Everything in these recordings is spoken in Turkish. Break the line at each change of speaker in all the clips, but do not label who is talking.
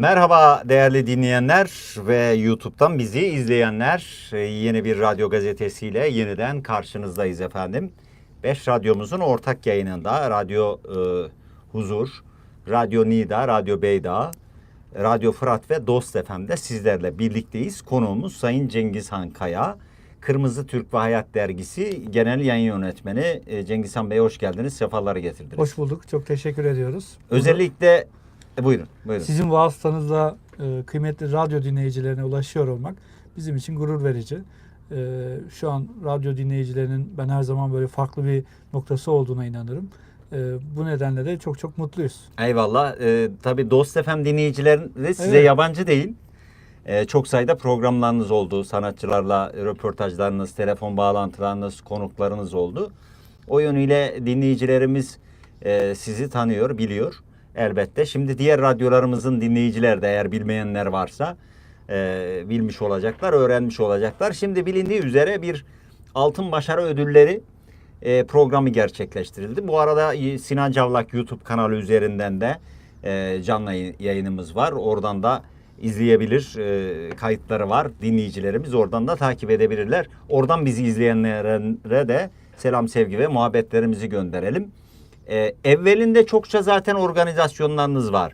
Merhaba değerli dinleyenler ve YouTube'dan bizi izleyenler. Ee, Yeni bir radyo gazetesiyle yeniden karşınızdayız efendim. Beş radyomuzun ortak yayınında Radyo e, Huzur, Radyo Nida, Radyo Beyda, Radyo Fırat ve Dost FM'de sizlerle birlikteyiz. Konuğumuz Sayın Cengizhan Kaya. Kırmızı Türk ve Hayat Dergisi Genel Yayın Yönetmeni E, Cengizhan Bey hoş geldiniz, sefaları getirdiniz.
Hoş bulduk. Çok teşekkür ediyoruz.
Özellikle e, buyurun, buyurun.
Sizin vasıtanızla e, kıymetli radyo dinleyicilerine ulaşıyor olmak bizim için gurur verici. E, şu an radyo dinleyicilerinin ben her zaman böyle farklı bir noktası olduğuna inanırım. E, bu nedenle de çok çok mutluyuz.
Eyvallah. Ee, tabii Dost FM dinleyicileri size
Evet.
yabancı değil. Ee, çok sayıda programlarınız oldu. Sanatçılarla röportajlarınız, telefon bağlantılarınız, konuklarınız oldu. O yönüyle dinleyicilerimiz e, sizi tanıyor, biliyor elbette. Şimdi diğer radyolarımızın dinleyiciler de eğer bilmeyenler varsa e, bilmiş olacaklar, öğrenmiş olacaklar. Şimdi bilindiği üzere bir Altın Başarı Ödülleri e, programı gerçekleştirildi. Bu arada Sinan Cavlak YouTube kanalı üzerinden de e, canlı yayın- yayınımız var. Oradan da izleyebilir. E, kayıtları var. Dinleyicilerimiz oradan da takip edebilirler. Oradan bizi izleyenlere de selam, sevgi ve muhabbetlerimizi gönderelim. E, evvelinde çokça zaten organizasyonlarınız var.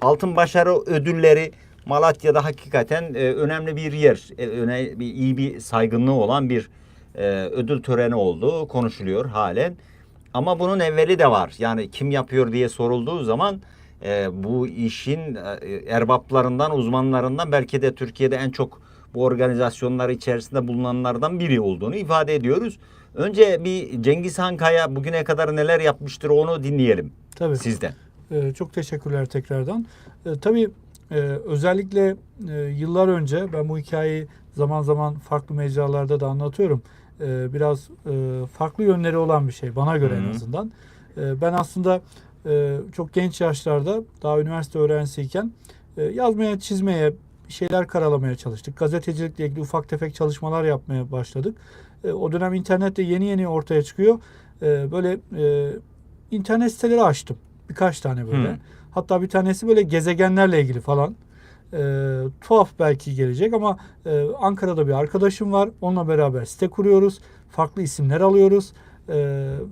Altın Başarı Ödülleri Malatya'da hakikaten e, önemli bir yer. E, öne, bir, iyi bir saygınlığı olan bir e, ödül töreni olduğu konuşuluyor halen. Ama bunun evveli de var. Yani kim yapıyor diye sorulduğu zaman e, bu işin e, erbaplarından, uzmanlarından belki de Türkiye'de en çok bu organizasyonlar içerisinde bulunanlardan biri olduğunu ifade ediyoruz. Önce bir Cengiz Han Kaya bugüne kadar neler yapmıştır onu dinleyelim
Tabii.
sizden.
E, çok teşekkürler tekrardan. E, tabii e, özellikle e, yıllar önce ben bu hikayeyi zaman zaman farklı mecralarda da anlatıyorum. E, biraz e, farklı yönleri olan bir şey bana göre
Hı
en azından. E, ben aslında e, çok genç yaşlarda daha üniversite öğrencisiyken e, yazmaya, çizmeye, şeyler karalamaya çalıştık. Gazetecilikle ilgili ufak tefek çalışmalar yapmaya başladık. E, o dönem internette yeni yeni ortaya çıkıyor. E, böyle e, internet siteleri açtım. Birkaç tane böyle.
Hı.
Hatta bir tanesi böyle gezegenlerle ilgili falan. E, tuhaf belki gelecek ama e, Ankara'da bir arkadaşım var. Onunla beraber site kuruyoruz. Farklı isimler alıyoruz. E,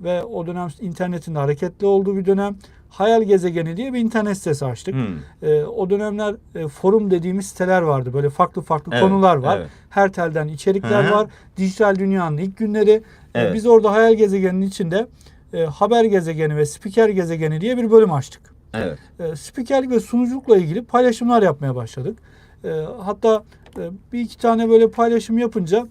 ve o dönem internetin hareketli olduğu bir dönem. Hayal Gezegeni diye bir internet sitesi açtık.
Hmm.
E, o dönemler e, forum dediğimiz siteler vardı. Böyle farklı farklı
Evet,
konular var.
evet.
Her telden içerikler
Hı hı.
var. Dijital dünyanın ilk günleri. E,
Evet.
biz orada Hayal Gezegeninin içinde e, haber gezegeni ve spiker gezegeni diye bir bölüm açtık.
Evet.
E, spikerlik ve sunuculukla ilgili paylaşımlar yapmaya başladık. E, hatta e, bir iki tane böyle paylaşım yapınca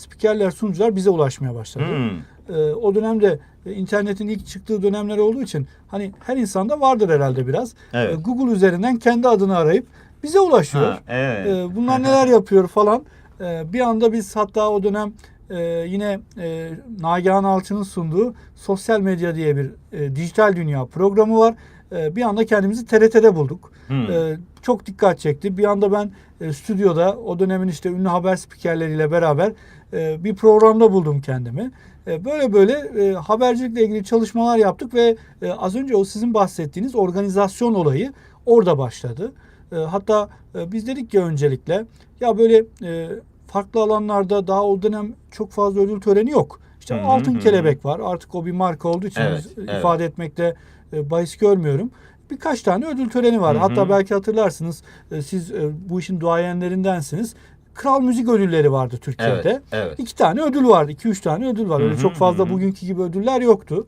spikerler, sunucular bize ulaşmaya başladı.
Hmm.
E, o dönemde e, internetin ilk çıktığı dönemler olduğu için hani her insanda vardır herhalde biraz.
Evet.
E, Google üzerinden kendi adını arayıp bize ulaşıyor.
Ha, evet.
E, bunlar neler yapıyor falan. E, bir anda biz hatta o dönem e, yine e, Nagihan Alçı'nın sunduğu Sosyal Medya diye bir e, dijital dünya programı var. E, bir anda kendimizi TRT'de bulduk.
Hmm.
E, çok dikkat çekti. Bir anda ben e, stüdyoda o dönemin işte ünlü haber spikerleriyle beraber e, bir programda buldum kendimi. E, böyle böyle e, habercilikle ilgili çalışmalar yaptık ve e, az önce o sizin bahsettiğiniz organizasyon olayı orada başladı. E, hatta e, biz dedik ki öncelikle ya böyle e, farklı alanlarda daha o dönem çok fazla ödül töreni yok. İşte
Hı hı,
altın
hı.
kelebek var. Artık o bir marka olduğu için
Evet, evet.
ifade etmekte e, bahis görmüyorum. Birkaç tane ödül töreni var.
Hı hı.
Hatta belki hatırlarsınız siz bu işin duayenlerindensiniz. Kral Müzik Ödülleri vardı Türkiye'de.
Evet, evet.
İki tane ödül vardı. iki üç tane ödül var. Öyle çok fazla bugünkü gibi ödüller yoktu.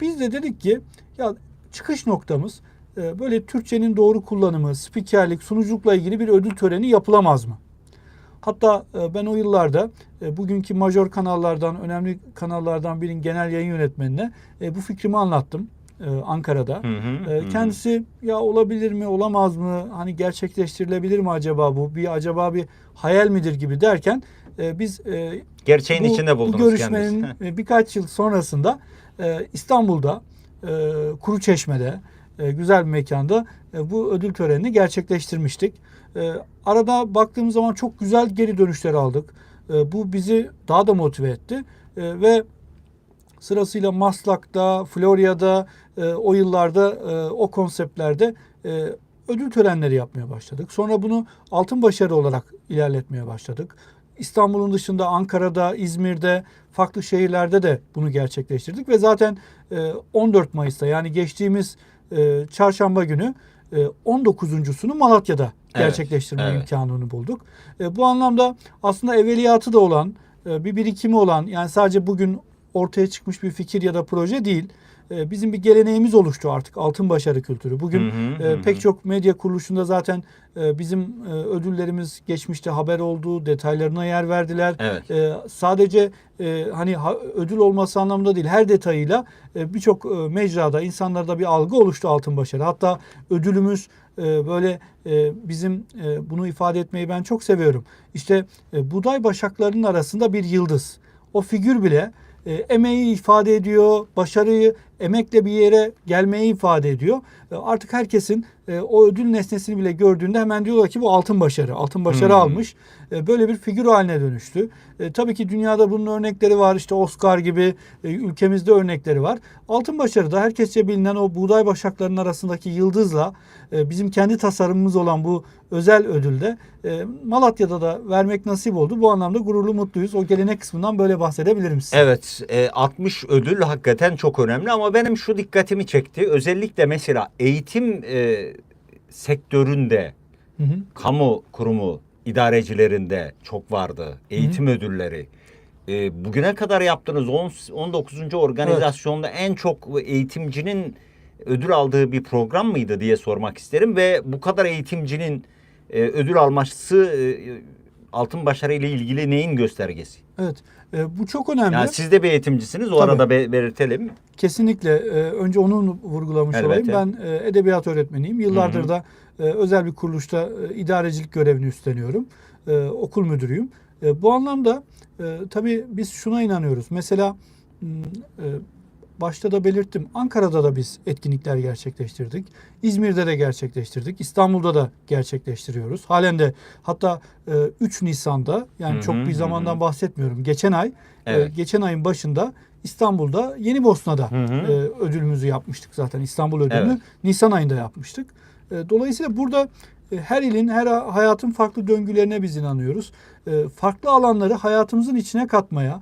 Biz de dedik ki ya çıkış noktamız e, böyle Türkçenin doğru kullanımı, spikerlik, sunuculukla ilgili bir ödül töreni yapılamaz mı? Hatta e, ben o yıllarda e, bugünkü major kanallardan, önemli kanallardan birinin genel yayın yönetmenine e, bu fikrimi anlattım Ankara'da.
Hı hı,
E,
hı hı.
Kendisi ya olabilir mi, olamaz mı, hani gerçekleştirilebilir mi acaba bu, bir acaba bir hayal midir gibi derken e, biz e,
Gerçeğin
bu,
içinde
bu
buldunuz
görüşmenin
kendinizi.
e, birkaç yıl sonrasında e, İstanbul'da e, Kuruçeşme'de e, güzel bir mekanda e, bu ödül törenini gerçekleştirmiştik. E, arada baktığımız zaman çok güzel geri dönüşler aldık. E, bu bizi daha da motive etti E, ve sırasıyla Maslak'ta, Florya'da e, o yıllarda e, o konseptlerde e, ödül törenleri yapmaya başladık. Sonra bunu altın başarı olarak ilerletmeye başladık. İstanbul'un dışında Ankara'da, İzmir'de, farklı şehirlerde de bunu gerçekleştirdik ve zaten e, 14 Mayıs'ta yani geçtiğimiz e, çarşamba günü e, 19.sunu Malatya'da
Evet,
gerçekleştirme
evet.
imkanını bulduk. E, bu anlamda aslında evveliyatı da olan, e, bir birikimi olan yani sadece bugün ortaya çıkmış bir fikir ya da proje değil. E, bizim bir geleneğimiz oluştu artık altın başarı kültürü. Bugün
Hı hı,
e, pek
hı.
çok medya kuruluşunda zaten e, bizim e, ödüllerimiz geçmişte haber oldu, detaylarına yer verdiler.
Evet.
E, sadece e, hani ha- ödül olması anlamında değil her detayıyla e, birçok e, mecrada insanlarda bir algı oluştu altın başarı. Hatta ödülümüz e, böyle e, bizim e, bunu ifade etmeyi ben çok seviyorum. İşte e, buğday başaklarının arasında bir yıldız. O figür bile e, emeği ifade ediyor, başarıyı emekle bir yere gelmeyi ifade ediyor. E, artık herkesin e, o ödül nesnesini bile gördüğünde hemen diyorlar ki bu altın başarı, altın başarı
Hmm.
almış. E, böyle bir figür haline dönüştü. E, tabii ki dünyada bunun örnekleri var. İşte Oscar gibi e, ülkemizde örnekleri var. Altın başarı da herkesçe bilinen o buğday başaklarının arasındaki yıldızla e, bizim kendi tasarımımız olan bu özel ödülde e, Malatya'da da vermek nasip oldu. Bu anlamda gururlu mutluyuz. O gelenek kısmından böyle bahsedebilirim size.
Evet, e, 60 ödül hakikaten çok önemli ama benim şu dikkatimi çekti. Özellikle mesela eğitim e, sektöründe,
Hı hı.
kamu kurumu idarecilerinde çok vardı. Eğitim ödülleri. E, bugüne kadar yaptığınız 10, 19. organizasyonda en çok eğitimcinin ödül aldığı bir program mıydı diye sormak isterim ve bu kadar eğitimcinin e, ödül alması e, altın başarı ile ilgili neyin göstergesi?
Evet. E, bu çok önemli.
Yani siz de bir eğitimcisiniz. O
Tabii.
arada be- belirtelim.
Kesinlikle. e, önce onu vurgulamış
Elbette.
olayım. Ben e, edebiyat öğretmeniyim. Yıllardır
Hı hı.
da e, özel bir kuruluşta e, idarecilik görevini üstleniyorum. E, okul müdürüyüm. E, bu anlamda e, tabii biz şuna inanıyoruz. Mesela e, başta da belirttim. Ankara'da da biz etkinlikler gerçekleştirdik. İzmir'de de gerçekleştirdik. İstanbul'da da gerçekleştiriyoruz. Halen de hatta e, 3 Nisan'da yani
Hı hı,
çok bir zamandan
hı.
bahsetmiyorum. Geçen ay
Evet.
geçen ayın başında İstanbul'da Yeni Bosna'da
Hı hı.
ödülümüzü yapmıştık zaten. İstanbul ödülünü
Evet.
Nisan ayında yapmıştık. E, dolayısıyla burada e, her ilin, her ha- hayatın farklı döngülerine biz inanıyoruz. E, farklı alanları hayatımızın içine katmaya,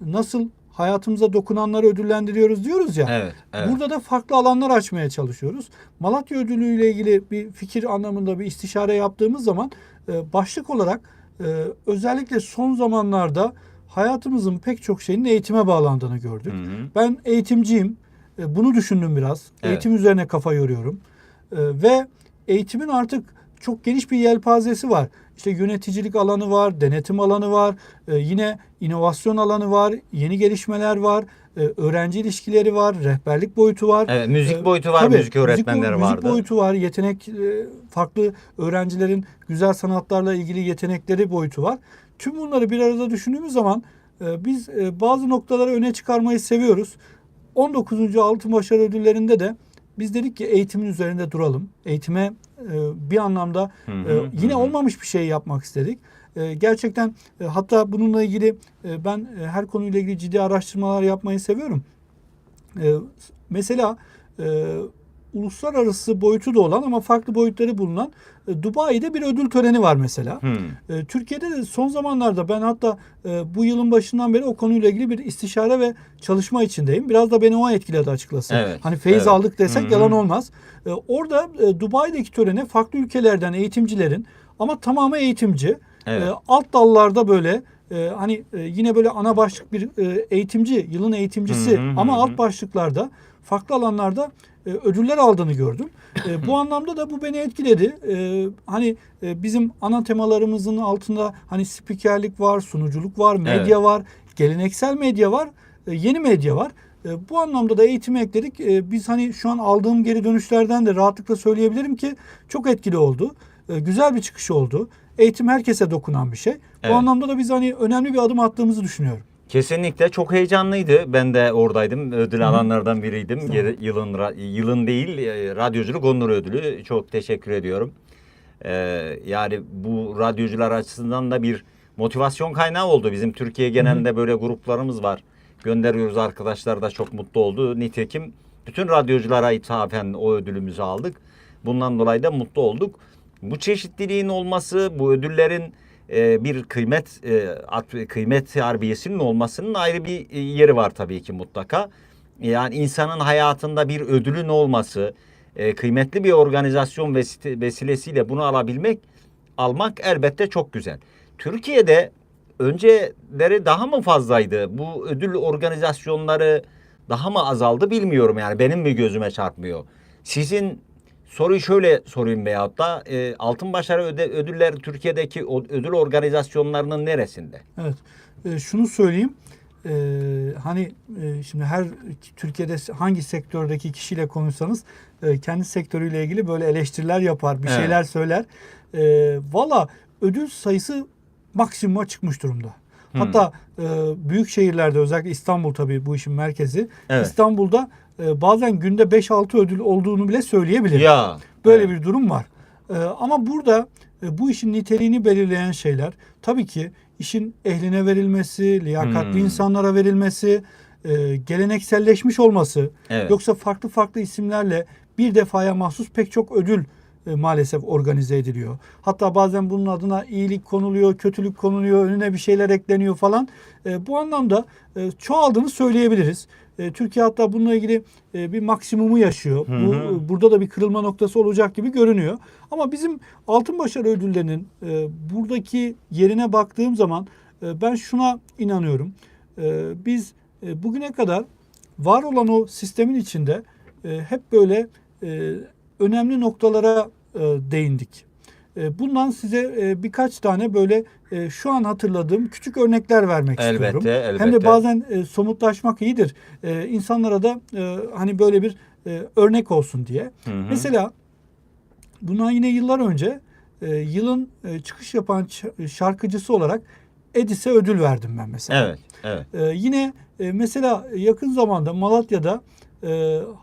nasıl hayatımıza dokunanları ödüllendiriyoruz diyoruz ya.
Evet, evet.
Burada da farklı alanlar açmaya çalışıyoruz. Malatya Ödülü ile ilgili bir fikir anlamında bir istişare yaptığımız zaman başlık olarak özellikle son zamanlarda hayatımızın pek çok şeyin eğitime bağlandığını gördük.
Hı hı.
Ben eğitimciyim. Bunu düşündüm biraz.
Evet.
Eğitim üzerine kafa yoruyorum. E, Ve eğitimin artık çok geniş bir yelpazesi var. İşte yöneticilik alanı var, denetim alanı var, e, yine inovasyon alanı var, yeni gelişmeler var, e, öğrenci ilişkileri var, rehberlik boyutu var.
Evet, müzik
E,
boyutu var,
tabii,
müzik öğretmenleri
boy-
vardı.
Müzik boyutu var, yetenek farklı öğrencilerin güzel sanatlarla ilgili yetenekleri boyutu var. Tüm bunları bir arada düşündüğümüz zaman biz bazı noktaları öne çıkarmayı seviyoruz. 19. Altın Başarı Ödülleri'nde de biz dedik ki eğitimin üzerinde duralım. Eğitime e, bir anlamda e, yine olmamış bir şey yapmak istedik. E, Gerçekten hatta bununla ilgili ben her konuyla ilgili ciddi araştırmalar yapmayı seviyorum. Mesela uluslararası boyutu da olan ama farklı boyutları bulunan e, Dubai'de bir ödül töreni var mesela.
Hı.
E, Türkiye'de de son zamanlarda ben hatta e, bu yılın başından beri o konuyla ilgili bir istişare ve çalışma içindeyim. Biraz da beni o etkiledi açıkçası.
Evet,
Hani feyiz
evet.
aldık desek
hı.
yalan olmaz. E, orada e, Dubai'deki törene farklı ülkelerden eğitimcilerin ama tamamı eğitimci.
Evet.
e, alt dallarda böyle e, hani e, yine böyle ana başlık bir e, eğitimci, yılın eğitimcisi
Hı hı,
ama
hı.
alt başlıklarda farklı alanlarda e, ödüller aldığını gördüm. E, bu anlamda da bu beni etkiledi. E, hani e, bizim ana temalarımızın altında hani spikerlik var, sunuculuk var, medya var, geleneksel medya var, e, yeni medya var. E, bu anlamda da eğitimi ekledik. E, biz hani şu an aldığım geri dönüşlerden de rahatlıkla söyleyebilirim ki çok etkili oldu. E, güzel bir çıkış oldu. Eğitim herkese dokunan bir şey.
Evet.
Bu anlamda da biz hani önemli bir adım attığımızı düşünüyorum.
Kesinlikle çok heyecanlıydı. Ben de oradaydım. Ödül alanlardan biriydim. Geri- Yılın yılın değil, e, radyoculuk onur ödülü. Çok teşekkür ediyorum. Ee, yani bu radyocular açısından da bir motivasyon kaynağı oldu. Bizim Türkiye genelinde böyle gruplarımız var. Gönderiyoruz arkadaşlar da çok mutlu oldu. Nitekim bütün radyoculara ithafen o ödülümüzü aldık. Bundan dolayı da mutlu olduk. Bu çeşitliliğin olması, bu ödüllerin e, bir kıymet e, at- kıymet harbiyesinin olmasının ayrı bir e, yeri var tabii ki mutlaka. Yani insanın hayatında bir ödülün olması, e, kıymetli bir organizasyon vesi- vesilesiyle bunu alabilmek, almak elbette çok güzel. Türkiye'de önceleri daha mı fazlaydı? Bu ödül organizasyonları daha mı azaldı bilmiyorum yani benim mi gözüme çarpmıyor. Sizin soruyu şöyle sorayım veyahut da e, Altın Başarı öde, ödüller Türkiye'deki ödül organizasyonlarının neresinde?
Evet. E, şunu söyleyeyim. E, hani e, şimdi her Türkiye'de hangi sektördeki kişiyle konuşsanız e, kendi sektörüyle ilgili böyle eleştiriler yapar, bir
Evet.
şeyler söyler. E, Valla ödül sayısı maksimuma çıkmış durumda.
Hmm.
Hatta e, büyük şehirlerde özellikle İstanbul tabii bu işin merkezi.
Evet.
İstanbul'da e, bazen günde 5-6 ödül olduğunu bile söyleyebilirim.
Ya
Böyle
evet.
bir durum var. Ee, ama burada e, bu işin niteliğini belirleyen şeyler tabii ki işin ehline verilmesi, liyakatli
Hmm.
insanlara verilmesi, e, gelenekselleşmiş olması,
Evet.
yoksa farklı farklı isimlerle bir defaya mahsus pek çok ödül e, maalesef organize ediliyor. Hatta bazen bunun adına iyilik konuluyor, kötülük konuluyor, önüne bir şeyler ekleniyor falan. E, bu anlamda e, çoğaldığını söyleyebiliriz. E, Türkiye hatta bununla ilgili e, bir maksimumu yaşıyor.
Hı
Bu
hı.
e, burada da bir kırılma noktası olacak gibi görünüyor. Ama bizim altın başarı ödüllerinin e, buradaki yerine baktığım zaman e, ben şuna inanıyorum. E, biz e, bugüne kadar var olan o sistemin içinde e, hep böyle e, önemli noktalara e, değindik. E, bundan size e, birkaç tane böyle e, şu an hatırladığım küçük örnekler vermek
Elbette,
istiyorum.
elbette.
Hem de bazen somutlaşmak iyidir. İnsanlara da hani böyle bir örnek olsun diye.
Hı hı.
Mesela bundan yine yıllar önce yılın çıkış yapan şarkıcısı olarak Edis'e ödül verdim ben mesela.
Evet, evet.
Yine mesela yakın zamanda Malatya'da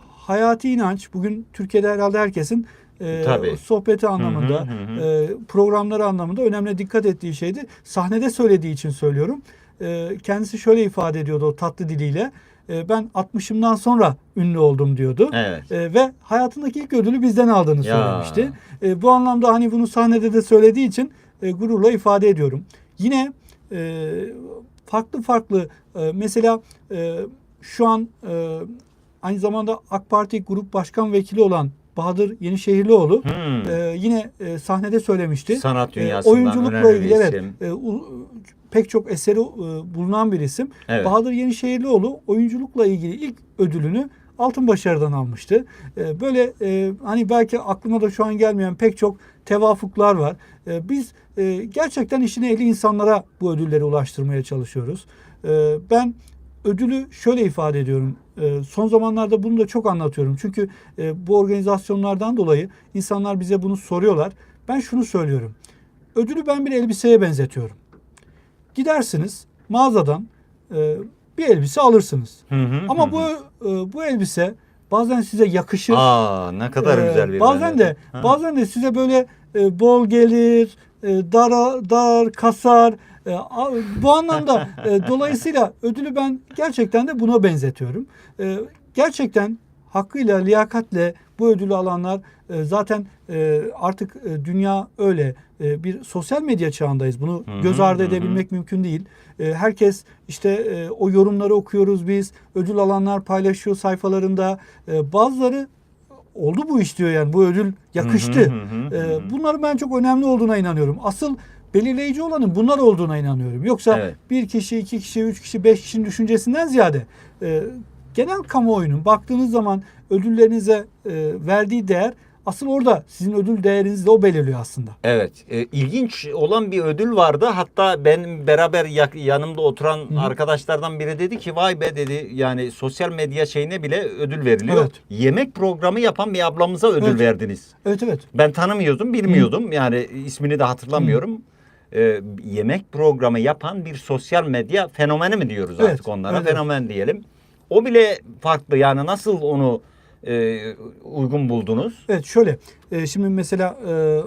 Hayati İnanç bugün Türkiye'de herhalde herkesin e,
Tabii.
sohbeti anlamında,
hı hı.
e, programları anlamında önemli dikkat ettiği şeydi. Sahnede söylediği için söylüyorum. E, kendisi şöyle ifade ediyordu o tatlı diliyle. E, ben 60'ımdan sonra ünlü oldum diyordu.
Evet.
E, ve hayatındaki ilk ödülü bizden aldığını
Ya.
söylemişti. E, bu anlamda hani bunu sahnede de söylediği için e, gururla ifade ediyorum. Yine e, farklı farklı e, mesela e, şu an e, aynı zamanda AK Parti Grup Başkan Vekili olan Bahadır Yenişehirlioğlu
Hmm.
e, yine e, sahnede söylemişti.
Sanat
E,
dünyasından
oyunculukla
önemli
ilgili
bir
evet e, u- pek çok eseri e, bulunan bir isim.
Evet.
Bahadır Yenişehirlioğlu oyunculukla ilgili ilk ödülünü Altın Başarı'dan almıştı. E, böyle e, hani belki aklıma da şu an gelmeyen pek çok tevafuklar var. E, biz e, gerçekten işin ehli insanlara bu ödülleri ulaştırmaya çalışıyoruz. E, ben ödülü şöyle ifade ediyorum. E, son zamanlarda bunu da çok anlatıyorum. Çünkü e, bu organizasyonlardan dolayı insanlar bize bunu soruyorlar. Ben şunu söylüyorum. Ödülü ben bir elbiseye benzetiyorum. Gidersiniz mağazadan e, bir elbise alırsınız.
Hı hı,
Ama
hı
bu e, bu elbise bazen size yakışır.
Aa ne kadar
Ee,
güzel bir
bazen de.
Ha.
bazen de size böyle bol gelir, dar dar kasar. E, bu anlamda e, dolayısıyla ödülü ben gerçekten de buna benzetiyorum. E, gerçekten hakkıyla, liyakatle bu ödülü alanlar e, zaten e, artık e, dünya öyle E, bir sosyal medya çağındayız. Bunu göz ardı edebilmek mümkün değil. E, herkes işte e, o yorumları okuyoruz biz. Ödül alanlar paylaşıyor sayfalarında. E, bazıları oldu bu iş diyor yani bu ödül yakıştı. Ee, bunların ben çok önemli olduğuna inanıyorum. Asıl belirleyici olanın bunlar olduğuna inanıyorum. Yoksa
Evet.
bir kişi, iki kişi, üç kişi, beş kişinin düşüncesinden ziyade e, genel kamuoyunun baktığınız zaman ödüllerinize e, verdiği değer asıl orada sizin ödül değerinizi de o belirliyor aslında.
Evet. E, ilginç olan bir ödül vardı. Hatta benim beraber yak- yanımda oturan
hı.
arkadaşlardan biri dedi ki vay be dedi yani sosyal medya şeyine bile ödül veriliyor.
Evet.
Yemek programı yapan bir ablamıza ödül
Evet.
verdiniz.
Evet evet.
Ben tanımıyordum, bilmiyordum. Yani ismini de hatırlamıyorum. E, yemek programı yapan bir sosyal medya fenomeni mi diyoruz
Evet,
artık onlara?
evet.
Fenomen diyelim. O bile farklı. Yani nasıl onu e, uygun buldunuz?
Evet şöyle e, şimdi mesela e,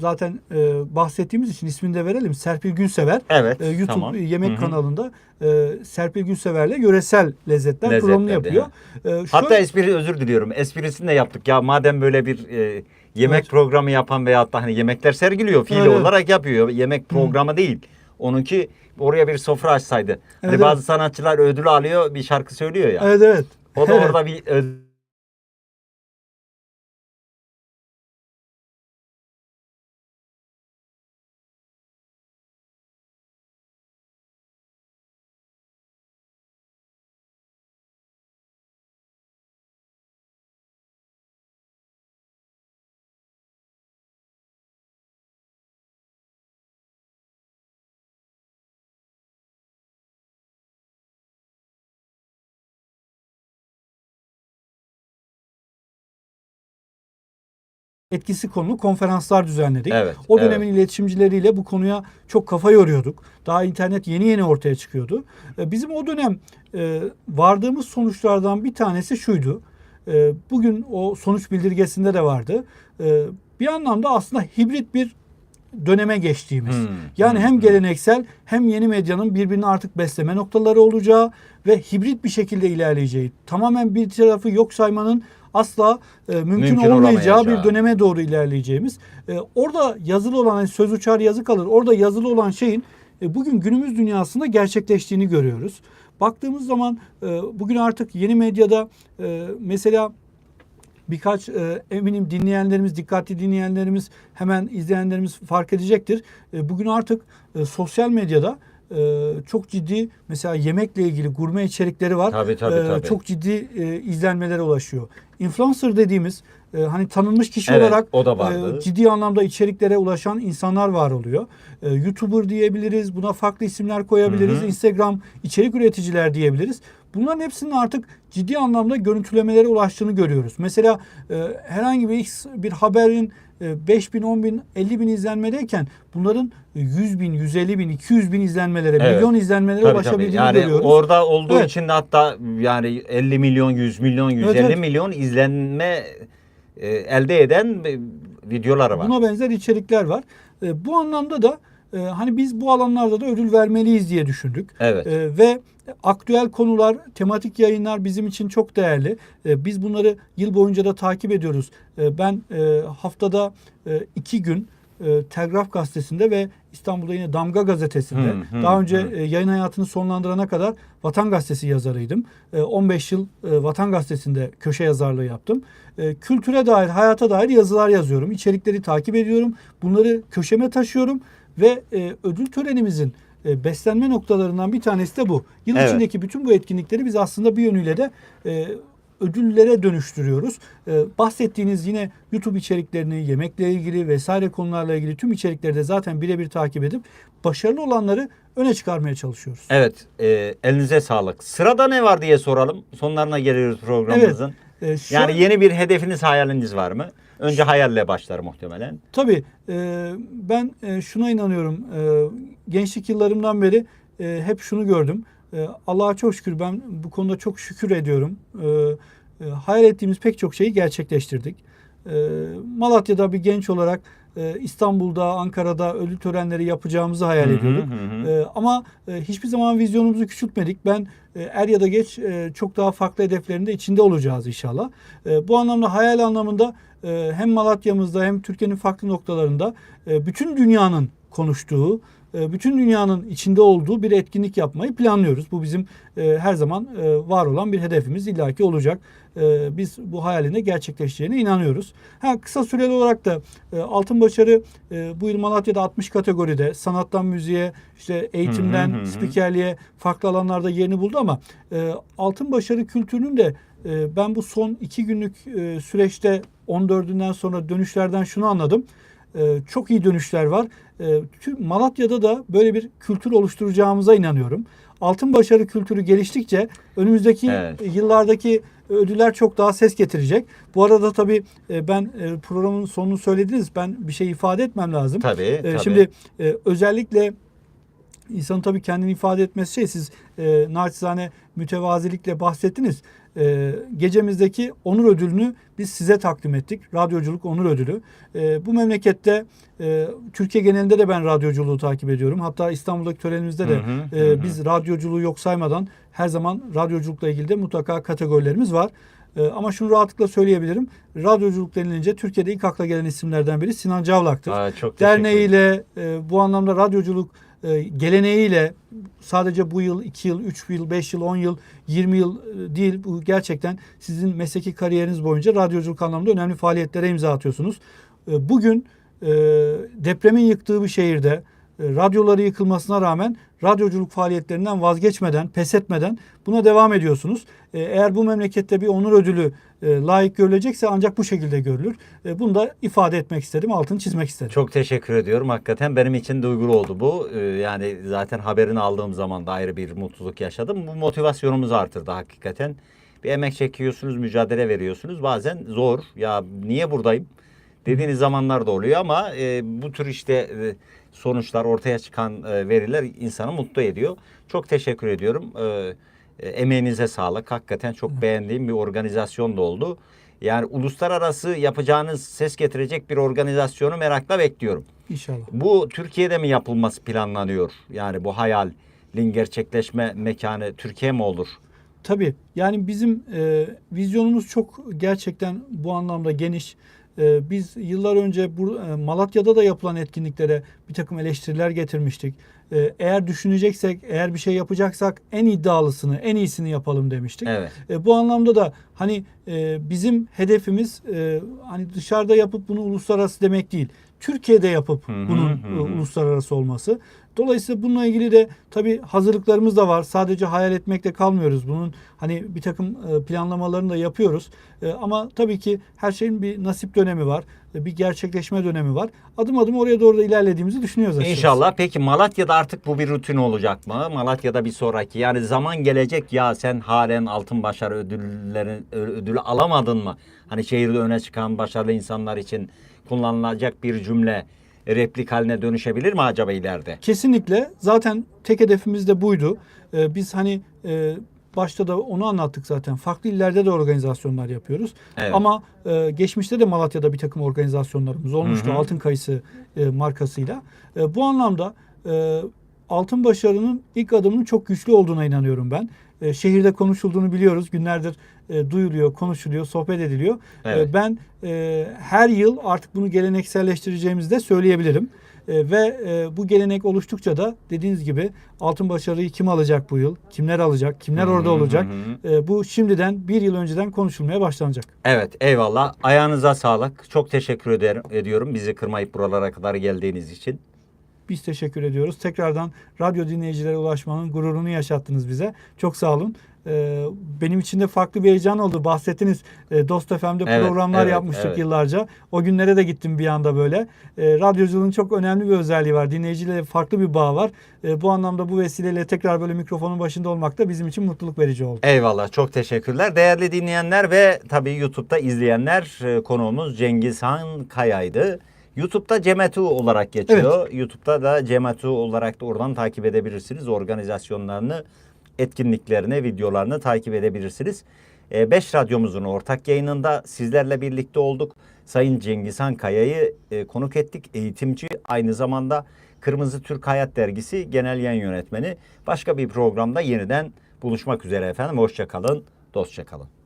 zaten e, bahsettiğimiz için ismini de verelim. Serpil Günsever.
Evet.
E, YouTube
tamam.
yemek
Hı hı.
kanalında e, Serpil Günsever'le yöresel lezzetler,
Lezzetler
programını yapıyor. E,
Hatta
şöyle-
espri özür diliyorum. Esprisini de yaptık. Ya madem böyle bir e, yemek
Evet.
programı yapan veyahut da hani yemekler sergiliyor fiili
Evet.
olarak yapıyor. Yemek programı değil. Onunki oraya bir sofra açsaydı. Hani
Evet,
bazı sanatçılar ödül alıyor, bir şarkı söylüyor ya.
evet evet.
O da
Evet.
orada bir ödül
etkisi konulu konferanslar düzenledik.
Evet,
o
evet.
dönemin iletişimcileriyle bu konuya çok kafa yoruyorduk. Daha internet yeni yeni ortaya çıkıyordu. E, Bizim o dönem e, vardığımız sonuçlardan bir tanesi şuydu. E, Bugün o sonuç bildirgesinde de vardı. Bir anlamda aslında hibrit bir döneme geçtiğimiz.
Hmm,
Yani
hmm,
hem
hmm.
geleneksel hem yeni medyanın birbirini artık besleme noktaları olacağı ve hibrit bir şekilde ilerleyeceği. Tamamen bir tarafı yok saymanın asla e, mümkün,
Mümkün
olmayacağı bir döneme doğru ilerleyeceğimiz. E, orada yazılı olan hani söz uçar yazı kalır. Orada yazılı olan şeyin e, bugün günümüz dünyasında gerçekleştiğini görüyoruz. Baktığımız zaman e, bugün artık yeni medyada e, mesela birkaç e, eminim dinleyenlerimiz, dikkatli dinleyenlerimiz, hemen izleyenlerimiz fark edecektir. E, bugün artık e, sosyal medyada e, çok ciddi mesela yemekle ilgili gurme içerikleri var.
Tabii, tabii,
E,
tabii.
Çok ciddi e, izlenmelere ulaşıyor. Influencer dediğimiz e, hani tanınmış kişi
Evet,
olarak
o da vardı.
e, ciddi anlamda içeriklere ulaşan insanlar var oluyor. E, YouTuber diyebiliriz, buna farklı isimler koyabiliriz.
Hı hı.
Instagram içerik üreticiler diyebiliriz. Bunların hepsinin artık ciddi anlamda görüntülemelere ulaştığını görüyoruz. Mesela e, herhangi bir bir haberin 5 bin, 10 bin, 50 bin izlenmedeyken bunların 100 bin, 150 bin, 200 bin izlenmelere,
Evet.
milyon izlenmelere
Tabii, tabii.
ulaşabildiğini
Yani
görüyoruz.
orada olduğu
Evet.
için de hatta yani 50 milyon, 100 milyon, 150
evet.
milyon izlenme e, elde eden e, videoları var.
Buna benzer içerikler var. E, bu anlamda da e, hani biz bu alanlarda da ödül vermeliyiz diye düşündük.
Evet.
E, ve aktüel konular, tematik yayınlar bizim için çok değerli. E, biz bunları yıl boyunca da takip ediyoruz. E, ben e, haftada e, iki gün e, Telgraf Gazetesi'nde ve İstanbul'da yine Damga Gazetesi'nde
Hı, hı,
daha önce
hı.
e, yayın hayatını sonlandırana kadar Vatan Gazetesi yazarıydım. E, 15 yıl e, Vatan Gazetesi'nde köşe yazarlığı yaptım. E, kültüre dair, hayata dair yazılar yazıyorum. İçerikleri takip ediyorum. Bunları köşeme taşıyorum ve e, ödül törenimizin e, beslenme noktalarından bir tanesi de bu. Yıl
Evet.
içindeki bütün bu etkinlikleri biz aslında bir yönüyle de e, ödüllere dönüştürüyoruz. E, bahsettiğiniz yine YouTube içeriklerini, yemekle ilgili vesaire konularla ilgili tüm içerikleri de zaten birebir takip edip başarılı olanları öne çıkarmaya çalışıyoruz.
Evet, e, elinize sağlık. Sırada ne var diye soralım. Sonlarına geliyoruz programımızın.
E, şu-
Yani yeni bir hedefiniz, hayaliniz var mı? Önce hayalle başlar muhtemelen.
Tabii e, ben e, şuna inanıyorum. E, gençlik yıllarımdan beri e, hep şunu gördüm. E, Allah'a çok şükür ben bu konuda çok şükür ediyorum. E, e, hayal ettiğimiz pek çok şeyi gerçekleştirdik. E, Malatya'da bir genç olarak e, İstanbul'da, Ankara'da ödül törenleri yapacağımızı hayal
Hı hı,
ediyorduk.
hı hı.
E, ama e, hiçbir zaman vizyonumuzu küçültmedik. Ben e, er ya da geç e, çok daha farklı hedeflerin de içinde olacağız inşallah. E, bu anlamda hayal anlamında e, hem Malatya'mızda hem Türkiye'nin farklı noktalarında e, bütün dünyanın konuştuğu, bütün dünyanın içinde olduğu bir etkinlik yapmayı planlıyoruz. Bu bizim e, her zaman e, var olan bir hedefimiz illaki olacak. E, Biz bu hayalin de gerçekleşeceğine inanıyoruz. Ha, kısa süreli olarak da e, Altın Başarı e, bu yıl Malatya'da 60 kategoride sanattan müziğe, işte eğitimden
Hı hı hı
spikerliğe farklı alanlarda yerini buldu ama e, Altın Başarı kültürünün de e, ben bu son iki günlük e, süreçte 14'ünden sonra dönüşlerden şunu anladım. E, çok iyi dönüşler var. E, tüm Malatya'da da böyle bir kültür oluşturacağımıza inanıyorum. Altın başarı kültürü geliştikçe önümüzdeki
Evet.
yıllardaki ödüller çok daha ses getirecek. Bu arada tabii e, ben e, programın sonunu söylediniz. Ben bir şey ifade etmem lazım.
Tabii,
E,
tabii.
Şimdi e, özellikle insanın tabii kendini ifade etmesi şey siz e, naçizane mütevazilikle bahsettiniz. E, gecemizdeki onur ödülünü biz size takdim ettik. Radyoculuk onur ödülü. E, bu memlekette e, Türkiye genelinde de ben radyoculuğu takip ediyorum. Hatta İstanbul'daki törenimizde de
Hı hı,
e,
hı
biz radyoculuğu yok saymadan her zaman radyoculukla ilgili de mutlaka kategorilerimiz var. E, ama şunu rahatlıkla söyleyebilirim. Radyoculuk denilince Türkiye'de ilk akla gelen isimlerden biri Sinan Cavlak'tır.
Aa, çok.
Derneğiyle e, bu anlamda radyoculuk e, geleneğiyle sadece bu yıl, 2 yıl, 3 yıl, 5 yıl, 10 yıl, 20 yıl e, değil. Bu gerçekten sizin mesleki kariyeriniz boyunca radyoculuk anlamda önemli faaliyetlere imza atıyorsunuz. E, bugün e, depremin yıktığı bir şehirde e, radyoları yıkılmasına rağmen radyoculuk faaliyetlerinden vazgeçmeden, pes etmeden buna devam ediyorsunuz. E, eğer bu memlekette bir onur ödülü e, layık görülecekse ancak bu şekilde görülür. E, bunu da ifade etmek istedim, altını çizmek istedim.
Çok teşekkür ediyorum. Hakikaten benim için duygulu oldu bu. Yani zaten haberini aldığım zaman da ayrı bir mutluluk yaşadım. Bu motivasyonumuzu artırdı hakikaten. Bir emek çekiyorsunuz, mücadele veriyorsunuz. Bazen zor. Ya niye buradayım? Dediğiniz zamanlar da oluyor ama e, bu tür işte e, sonuçlar, ortaya çıkan e, veriler insanı mutlu ediyor. Çok teşekkür ediyorum. E, e, emeğinize sağlık. Hakikaten çok beğendiğim bir organizasyon da oldu. Yani uluslararası yapacağınız ses getirecek bir organizasyonu merakla bekliyorum.
İnşallah.
Bu Türkiye'de mi yapılması planlanıyor? Yani bu hayalin gerçekleşme mekanı Türkiye mi olur?
Tabii yani bizim e, vizyonumuz çok gerçekten bu anlamda geniş. E, biz yıllar önce bu, e, Malatya'da da yapılan etkinliklere bir takım eleştiriler getirmiştik. E, eğer düşüneceksek, eğer bir şey yapacaksak en iddialısını, en iyisini yapalım demiştik.
Evet.
E, bu anlamda da hani e, bizim hedefimiz e, hani dışarıda yapıp bunu uluslararası demek değil. Türkiye'de yapıp
Hı hı,
bunun
hı
e, uluslararası olması. Dolayısıyla bununla ilgili de tabii hazırlıklarımız da var. Sadece hayal etmekte kalmıyoruz. Bunun hani bir takım e, planlamalarını da yapıyoruz. Ama tabii ki her şeyin bir nasip dönemi var. Bir gerçekleşme dönemi var. Adım adım oraya doğru da ilerlediğimizi düşünüyoruz açıkçası.
İnşallah. Peki Malatya'da artık bu bir rutin olacak mı? Malatya'da bir sonraki yani zaman gelecek ya sen halen altın başarı ödülleri ödülü alamadın mı? Hani şehirde öne çıkan başarılı insanlar için kullanılacak bir cümle replik haline dönüşebilir mi acaba ileride?
Kesinlikle. Zaten tek hedefimiz de buydu. Ee, biz hani e, başta da onu anlattık zaten. Farklı illerde de organizasyonlar yapıyoruz.
Evet.
Ama e, geçmişte de Malatya'da bir takım organizasyonlarımız olmuştu.
Hı hı.
Altın Kayısı e, markasıyla. E, bu anlamda e, Altın Başarı'nın ilk adımının çok güçlü olduğuna inanıyorum ben. E, şehirde konuşulduğunu biliyoruz. Günlerdir e, duyuluyor, konuşuluyor, sohbet ediliyor.
Evet.
E, ben e, her yıl artık bunu gelenekselleştireceğimizi de söyleyebilirim. E, ve e, bu gelenek oluştukça da dediğiniz gibi altın başarıyı kim alacak bu yıl? Kimler alacak? Kimler
Hı hı,
orada olacak?
hı.
E, bu şimdiden bir yıl önceden konuşulmaya başlanacak.
Evet eyvallah. Ayağınıza sağlık. Çok teşekkür ederim, ediyorum bizi kırmayıp buralara kadar geldiğiniz için.
Biz teşekkür ediyoruz. Tekrardan radyo dinleyicilere ulaşmanın gururunu yaşattınız bize. Çok sağ olun. Ee, benim için de farklı bir heyecan oldu. Bahsettiniz e, Dost FM'de
Evet,
programlar
evet,
yapmıştık
evet.
yıllarca. O günlere de gittim bir anda böyle. E, radyoculuğun çok önemli bir özelliği var. Dinleyiciyle farklı bir bağ var. E, bu anlamda bu vesileyle tekrar böyle mikrofonun başında olmak da bizim için mutluluk verici oldu.
Eyvallah çok teşekkürler. Değerli dinleyenler ve tabii YouTube'da izleyenler e, konuğumuz Cengizhan Kaya'ydı. YouTube'da Cematu olarak geçiyor. YouTube'da da Cematu olarak da oradan takip edebilirsiniz. Organizasyonlarını, etkinliklerini, videolarını takip edebilirsiniz. 5 radyomuzun ortak yayınında sizlerle birlikte olduk. Sayın Cengizhan Kaya'yı e, konuk ettik. Eğitimci aynı zamanda Kırmızı Türk Hayat Dergisi Genel Yayın Yönetmeni. Başka bir programda yeniden buluşmak üzere efendim. Hoşçakalın, dostça kalın.